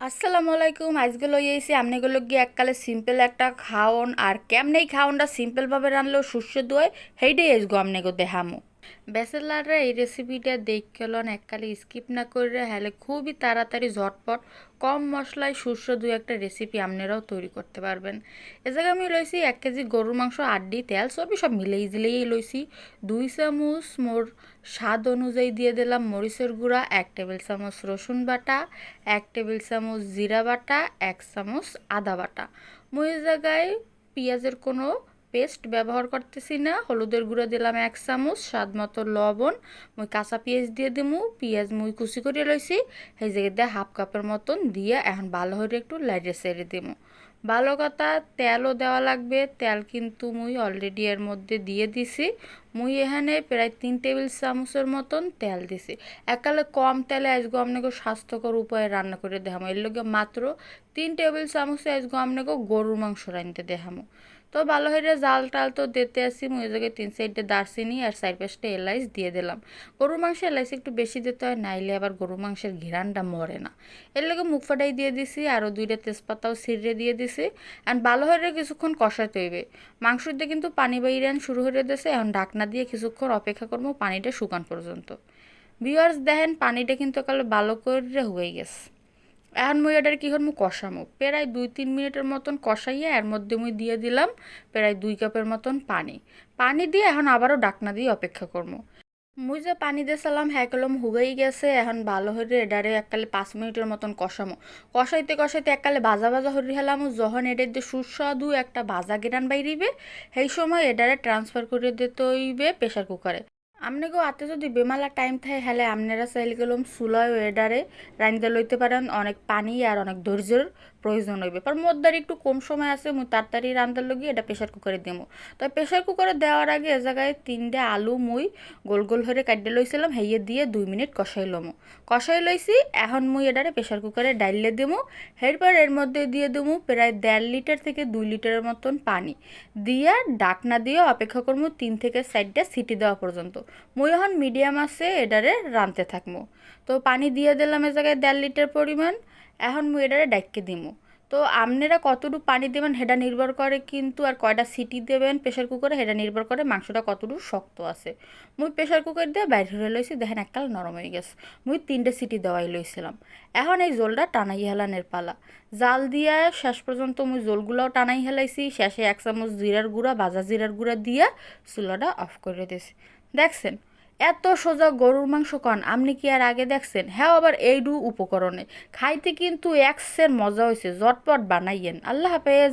আসসালামু আলাইকুম, আজকে লই এসে আমনেগুলো গিয়ে এককালে সিম্পল একটা খাওন, আর কেমনেই খাওনটা সিম্পলভাবে রানলেও সুস্বাদু হয় সেইটাই আপনি আমনেগো দেখামু। ব্যাচেলাররা এই রেসিপিটা দেখলন এককালে স্কিপ না করে হলে খুবই তাড়াতাড়ি ঝটপট কম মশলায় সুস্ব দু একটা রেসিপি আপনারাও তৈরি করতে পারবেন। এ জায়গায় আমি লইছি এক কেজি গরুর মাংস, আড্ডি, তেল, সবই সব মিলেই দিলেই লইছি। দুই চামচ মোর স্বাদ অনুযায়ী দিয়ে দিলাম মরিচের গুঁড়া, এক টেবিল চামচ রসুন বাটা, এক টেবিল চামচ জিরা বাটা, এক চামচ আদা বাটা। মই জায়গায় পেঁয়াজের কোনো পেস্ট ব্যবহার করতেছি না। হলুদের গুঁড়ো দিলাম এক চামচ, স্বাদ মতো লবণ। মুই কাঁচা পেঁয়াজ দিয়ে দিমু, পেঁয়াজ মুই কুচি করে লইছি। সেই জায়গায় দিয়ে হাফ কাপের মতন দিয়ে এখন ভালো হয়ে একটু লাইটে সেরে দিমু। ভালো কথা, তেলও দেওয়া লাগবে। তেল কিন্তু মুই অলরেডি এর মধ্যে দিয়ে দিছি। মুই এখানে প্রায় তিন টেবিল চামচের মতন তেল দিছি। একালে কম তেলে আজগো আপনাকে স্বাস্থ্যকর উপায়ে রান্না করে দেখামো। এর লগে মাত্র তিন টেবিল চামচে আজগো আপনাকে গরুর মাংস রাঁধতে দেখামো। তো ভালো হয়ে জাল টাল তো দিতে আসি, মুই জায়গায় তিন সাইডে দারচিনি আর চার পাঁচটা এলাইচ দিয়ে দিলাম। গরুর মাংসে এলাইচ একটু বেশি দিতে হয়, নাইলে আবার গরুর মাংসের ঘিরানটা মরে না। এর লগে মুখ ফাটাই দিয়ে দিছি, আরও দুইটা তেজপাতাও ছিঁড়ে দিয়ে দিছি। অ্যান্ড ভালো হয়ে কিছুক্ষণ কষাতে হইবে। দিয়ে কিন্তু পানি বাইরান শুরু হয়ে দিয়েছে এখন ঢাকনা দিয়ে কিছুক্ষণ অপেক্ষা করব পানিটা শুকান পর্যন্ত। ভিউয়ার্স দেখেন, পানিটা কিন্তু কালে ভালো করে হয়ে গেছে। এখন মুই এটার কী করব, কষামো। প্রায় দুই তিন মিনিটের মতন কষাইয়া এর মধ্যে মুই দিয়ে দিলাম প্রায় দুই কাপের মতন পানি। পানি দিয়ে এখন আবারও ডাকনা দিয়ে অপেক্ষা করব। মুই যে পানি সালাম হ্যাঁ কলম হুগাই গেছে। এখন ভালো হরি এডারে এককালে পাঁচ মিনিটের মতন কষামো। কষাইতে কষাইতে এককালে বাজা বাজা হরি হেলাম। যখন এডের দিয়ে সুস্বাদু একটা বাজা গেরান বাইরিবে, সেই সময় এডারে ট্রান্সফার করে দিতে হইবে প্রেশার কুকারে আমনেগো আতে যদি বেমালা টাইম থাকে, হলে আপনারা চাইলে গেলাম চুলায় ওয়েডারে রাঁধতে লইতে পারেন, অনেক পানি আর অনেক ধৈর্যের প্রয়োজন হইবে। পর মধ্যে একটু কম সময় আছে মুই তাড়াতাড়ি রান্ধার লগে এটা প্রেশার কুকারে দিমু। তো প্রেশার কুকারে দেওয়ার আগে এ জায়গায় তিনটে আলু, মুই গোল গোল হয়ে কাটিয়ে লইছিলাম হেয়ে দিয়ে দুই মিনিট কষাই লমু। কষাই লইছি, এখন মুই এটারে প্রেশার কুকারে ডাইলে দিমু। এরপর এর মধ্যে দিয়ে দিমু প্রায় দেড় লিটার থেকে দুই লিটারের মতন পানি। দিয়ে ডাকনা দিয়ে অপেক্ষা করব তিন থেকে চারটা সিটি দেওয়া পর্যন্ত। মুই এখন মিডিয়াম আছে এটারে রাঁধতে থাকব তো পানি দিয়ে দিলাম এ জায়গায় দেড় লিটার পরিমাণ, এখন মুই এটারে ডাইকে দিমু। তো আপনারা কতটুকু পানি দেবেন সেটা নির্ভর করে কিন্তু আর কয়টা সিটি দেবেন প্রেশার কুকারে সেটা নির্ভর করে মাংসটা কতটুকু শক্ত আছে। মুই প্রেশার কুকার দিয়ে বাইরে হয়ে লইছি, দেখেন এককাল নরম হয়ে গেছে। মুই তিনটে সিটি দেওয়াই লইছিলাম। এখন এই জলটা টানাই হেলানের পালা। জাল দিয়ে শেষ পর্যন্ত মুই জলগুলাও টানাই হেলাইছি। শেষে এক চামচ জিরার গুঁড়া, ভাজা জিরার গুঁড়া দিয়ে চুলাটা অফ করে দিয়েছি। দেখছেন? এত সোজা গরুর মাংস কন, আপনি কি আর আগে দেখছেন? হ্যাঁ আবার এইডু উপকরণে। খাইতে কিন্তু এক্সের মজা হয়েছে জটপট বানাইয়েন। আল্লাহ হাফেজ।